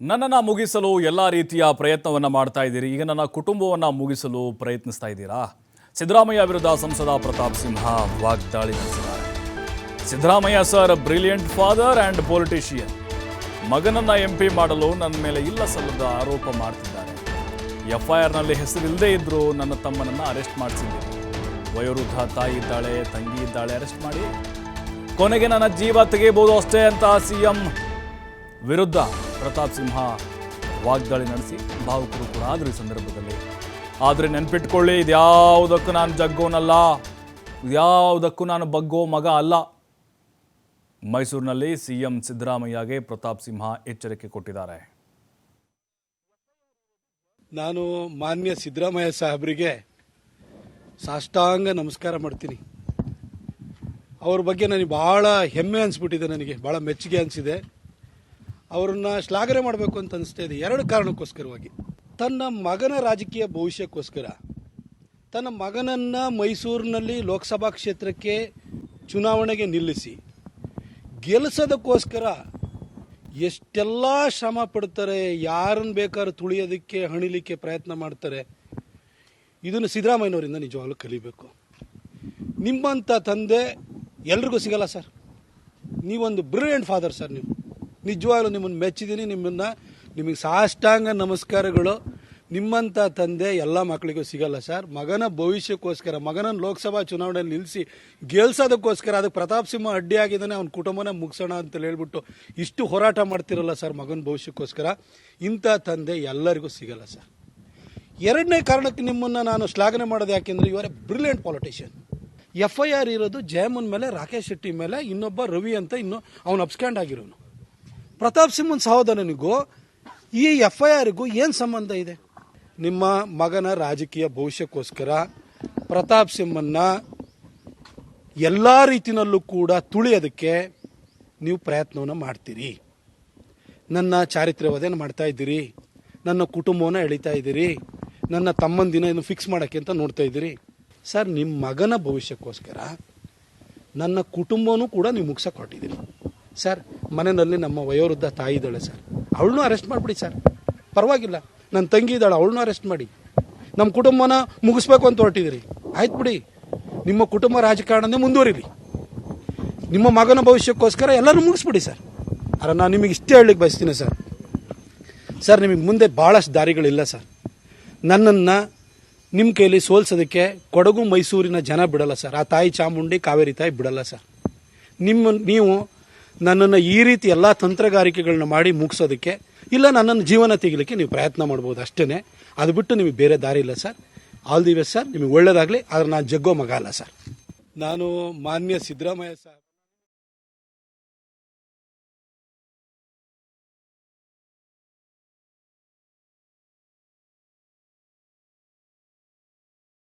ನನ್ನನ್ನು ಮುಗಿಸಲು ಎಲ್ಲ ರೀತಿಯ ಪ್ರಯತ್ನವನ್ನು ಮಾಡ್ತಾ ಇದ್ದೀರಿ. ಈಗ ನನ್ನ ಕುಟುಂಬವನ್ನು ಮುಗಿಸಲು ಪ್ರಯತ್ನಿಸ್ತಾ ಇದ್ದೀರಾ? ಸಿದ್ದರಾಮಯ್ಯ ವಿರುದ್ಧ ಸಂಸದ ಪ್ರತಾಪ್ ಸಿಂಹ ವಾಗ್ದಾಳಿ ನಡೆಸಿದ್ದಾರೆ. Siddaramaiah sir brilliant father and politician ಮಗನನ್ನು ಎಂ ಪಿ ಮಾಡಲು ನನ್ನ ಮೇಲೆ ಇಲ್ಲ ಸಲ್ಲದ ಆರೋಪ ಮಾಡ್ತಿದ್ದಾರೆ. ಎಫ್ ಐ ಆರ್ನಲ್ಲಿ ಹೆಸರಿಲ್ಲದೇ ಇದ್ದರೂ ನನ್ನ ತಮ್ಮನನ್ನು ಅರೆಸ್ಟ್ ಮಾಡಿಸಿದ್ದೀರಿ ವಯೋವೃದ್ಧ ತಾಯಿ ಇದ್ದಾಳೆ, ತಂಗಿ ಇದ್ದಾಳೆ ಅರೆಸ್ಟ್ ಮಾಡಿ ಕೊನೆಗೆ ನನ್ನ ಜೀವ ತೆಗೆಯಬಹುದು ಅಷ್ಟೇ ಅಂತ ಸಿಎಂ ವಿರುದ್ಧ ಪ್ರತಾಪ್ ಸಿಂಹ ವಾಗ್ದಾಳಿ ನಡೆಸಿ ಭಾವುಕರು ಕೂಡ ಆದರು ಈ ಸಂದರ್ಭದಲ್ಲಿ. ಆದರೆ ನೆನ್ಪಿಟ್ಕೊಳ್ಳಿ ಇದ್ಯಾವುದಕ್ಕೂ ನಾನು ಜಗ್ಗೋನಲ್ಲ. ಇದ್ಯಾವುದಕ್ಕೂ ನಾನು ಬಗ್ಗೋ ಮಗ ಅಲ್ಲ. ಮೈಸೂರಿನಲ್ಲಿ ಸಿಎಂ ಸಿದ್ದರಾಮಯ್ಯಗೆ ಪ್ರತಾಪ್ ಸಿಂಹ ಎಚ್ಚರಿಕೆ ಕೊಟ್ಟಿದ್ದಾರೆ. ನಾನು ಮಾನ್ಯ ಸಿದ್ದರಾಮಯ್ಯ ಸಾಹೇಬರಿಗೆ ಸಾಷ್ಟಾಂಗ ನಮಸ್ಕಾರ ಮಾಡ್ತೀನಿ. ಅವ್ರ ಬಗ್ಗೆ ನನಗೆ ಭಾಳ ಹೆಮ್ಮೆ ಅನಿಸ್ಬಿಟ್ಟಿದೆ ನನಗೆ, ಭಾಳ ಮೆಚ್ಚುಗೆ ಅನಿಸಿದೆ. ಅವ್ರನ್ನ ಶ್ಲಾಘನೆ ಮಾಡಬೇಕು ಅಂತ ಅನಿಸ್ತಾ ಇದೆ. ಎರಡು ಕಾರಣಕ್ಕೋಸ್ಕರವಾಗಿ. ತನ್ನ ಮಗನ ರಾಜಕೀಯ ಭವಿಷ್ಯಕ್ಕೋಸ್ಕರ. ತನ್ನ ಮಗನನ್ನು ಮೈಸೂರಿನಲ್ಲಿ ಲೋಕಸಭಾ ಕ್ಷೇತ್ರಕ್ಕೆ ಚುನಾವಣೆಗೆ ನಿಲ್ಲಿಸಿ. ಗೆಲ್ಲಿಸೋದಕ್ಕೋಸ್ಕರ ಎಷ್ಟೆಲ್ಲ ಶ್ರಮ ಪಡ್ತಾರೆ ಯಾರನ್ನು ಬೇಕಾದ್ರೂ ತುಳಿಯೋದಕ್ಕೆ, ಹಣಿಲಿಕ್ಕೆ ಪ್ರಯತ್ನ ಮಾಡ್ತಾರೆ. ಇದನ್ನು ಸಿದ್ದರಾಮಯ್ಯನವರಿಂದ ನಿಜವಾಗ್ಲೂ ಕಲಿಬೇಕು. ನಿಮ್ಮಂಥ ತಂದೆ ಎಲ್ರಿಗೂ ಸಿಗಲ್ಲ ಸರ್. ನೀವೊಂದು ಬ್ರಿಲಿಯಂಟ್ ಫಾದರ್ ಸರ್ ನೀವು. ನಿಜವಾಗ್ಲೂ ನಿಮ್ಮನ್ನು ಮೆಚ್ಚಿದ್ದೀನಿ, ನಿಮ್ಮನ್ನು ನಿಮಗೆ ಸಾಷ್ಟಾಂಗ ನಮಸ್ಕಾರಗಳು. ನಿಮ್ಮಂಥ ತಂದೆ ಎಲ್ಲ ಮಕ್ಕಳಿಗೂ ಸಿಗಲ್ಲ ಸರ್. ಮಗನ ಭವಿಷ್ಯಕ್ಕೋಸ್ಕರ, ಮಗನನ್ನು ಲೋಕಸಭಾ ಚುನಾವಣೆಯಲ್ಲಿ ನಿಲ್ಲಿಸಿ ಗೆಲ್ಸೋದಕ್ಕೋಸ್ಕರ ಅದಕ್ಕೆ ಪ್ರತಾಪ್ ಸಿಂಹ ಅಡ್ಡಿಯಾಗಿದ್ದಾನೆ ಅವ್ನ ಕುಟುಂಬನ ಮುಗಿಸೋಣ ಅಂತ ಹೇಳ್ಬಿಟ್ಟು ಇಷ್ಟು ಹೋರಾಟ ಮಾಡ್ತಿರಲ್ಲ ಸರ್ ಮಗನ ಭವಿಷ್ಯಕ್ಕೋಸ್ಕರ. ಇಂಥ ತಂದೆ ಎಲ್ಲರಿಗೂ ಸಿಗಲ್ಲ ಸರ್. ಎರಡನೇ ಕಾರಣಕ್ಕೆ ನಿಮ್ಮನ್ನು ನಾನು ಶ್ಲಾಘನೆ ಮಾಡೋದು ಯಾಕೆಂದರೆ ಇವರ brilliant politician F I R ಇರೋದು ಜಯಮನ್ ಮೇಲೆ, ರಾಕೇಶ್ ಶೆಟ್ಟಿ ಮೇಲೆ, ಇನ್ನೊಬ್ಬ ರವಿ ಅಂತ ಇನ್ನು ಅವನು ಅಬ್ಸ್ಕ್ಯಾಂಡ್ ಆಗಿರೋನು. ಪ್ರತಾಪ್ ಸಿಂಹನ್ ಸಹೋದರನಿಗೂ ಈ ಎಫ್ ಐ ಆರ್ಗೂ ಏನು ಸಂಬಂಧ ಇದೆ? ನಿಮ್ಮ ಮಗನ ರಾಜಕೀಯ ಭವಿಷ್ಯಕ್ಕೋಸ್ಕರ ಪ್ರತಾಪ್ ಸಿಂಹನ್ನ ಎಲ್ಲ ರೀತಿಯಲ್ಲೂ ಕೂಡ ತುಳಿಯೋದಕ್ಕೆ ನೀವು ಪ್ರಯತ್ನವನ್ನು ಮಾಡ್ತೀರಿ. ನನ್ನ ಚಾರಿತ್ರ್ಯವಧೆಯನ್ನು ಮಾಡ್ತಾ ಇದ್ದೀರಿ? ನನ್ನ ಕುಟುಂಬವನ್ನು ಎಳಿತಾ ಇದ್ದೀರಿ? ನನ್ನ ತಮ್ಮಂದಿನ ಇನ್ನು ಫಿಕ್ಸ್ ಮಾಡೋಕ್ಕೆ ಅಂತ ನೋಡ್ತಾ ಇದ್ದೀರಿ? ಸರ್, ನಿಮ್ಮ ಮಗನ ಭವಿಷ್ಯಕ್ಕೋಸ್ಕರ ನನ್ನ ಕುಟುಂಬನೂ ಕೂಡ ನೀವು ಮುಗ್ಸಕ್ಕೆ ಹೊರಟಿದ್ದೀರಿ. ಸರ್, ಮನೆಯಲ್ಲಿ ನಮ್ಮ ವಯೋವೃದ್ಧ ತಾಯಿ ಇದ್ದಾಳೆ ಸರ್. ಅವಳನ್ನೂ ಅರೆಸ್ಟ್ ಮಾಡಿಬಿಡಿ ಸರ್. ಪರವಾಗಿಲ್ಲ. ನನ್ನ ತಂಗಿ ಇದ್ದಾಳೆ, ಅವಳನ್ನೂ ಅರೆಸ್ಟ್ ಮಾಡಿ. ನಮ್ಮ ಕುಟುಂಬನ ಮುಗಿಸ್ಬೇಕು ಅಂತ ಹೊರಟಿದ್ದೀರಿ. ಆಯ್ತು ಬಿಡಿ. ನಿಮ್ಮ ಕುಟುಂಬ ರಾಜಕಾರಣನೇ ಮುಂದುವರಿಲಿ. ನಿಮ್ಮ ಮಗನ ಭವಿಷ್ಯಕ್ಕೋಸ್ಕರ ಎಲ್ಲರೂ ಮುಗಿಸ್ಬಿಡಿ ಸರ್. ಅರ, ನಾನು ನಿಮಗೆ ಇಷ್ಟೇ ಹೇಳಲಿಕ್ಕೆ ಬಯಸ್ತೀನಿ ಸರ್. ಸರ್, ನಿಮಗೆ ಮುಂದೆ ಭಾಳಷ್ಟು ದಾರಿಗಳಿಲ್ಲ ಸರ್. ನನ್ನನ್ನು ನಿಮ್ಮ ಕೈಯಲ್ಲಿ ಸೋಲ್ಸೋದಕ್ಕೆ ಕೊಡಗು ಮೈಸೂರಿನ ಜನ ಬಿಡಲ್ಲ ಸರ್. ಆ ತಾಯಿ ಚಾಮುಂಡಿ, ಕಾವೇರಿ ತಾಯಿ ಬಿಡಲ್ಲ ಸರ್. ನಿಮ್ಮ, ನೀವು ನನ್ನನ್ನು ಈ ರೀತಿ ಎಲ್ಲ ತಂತ್ರಗಾರಿಕೆಗಳನ್ನ ಮಾಡಿ ಮುಗಿಸೋದಕ್ಕೆ ಇಲ್ಲ ನನ್ನನ್ನು ಜೀವನ ತೆಗಿಲಿಕ್ಕೆ ನೀವು ಪ್ರಯತ್ನ ಮಾಡ್ಬೋದು ಅಷ್ಟೇ ಅದು ಬಿಟ್ಟು ನಿಮಗೆ ಬೇರೆ ದಾರಿ ಇಲ್ಲ sir. All the best sir. ನಿಮಗೆ ಒಳ್ಳೇದಾಗಲಿ. ಆದರೆ ನಾನು ಜಗ್ಗೋ ಮಗ ಅಲ್ಲ ಸರ್. ನಾನು ಮಾನ್ಯ ಸಿದ್ದರಾಮಯ್ಯ ಸಾಹೇಬ್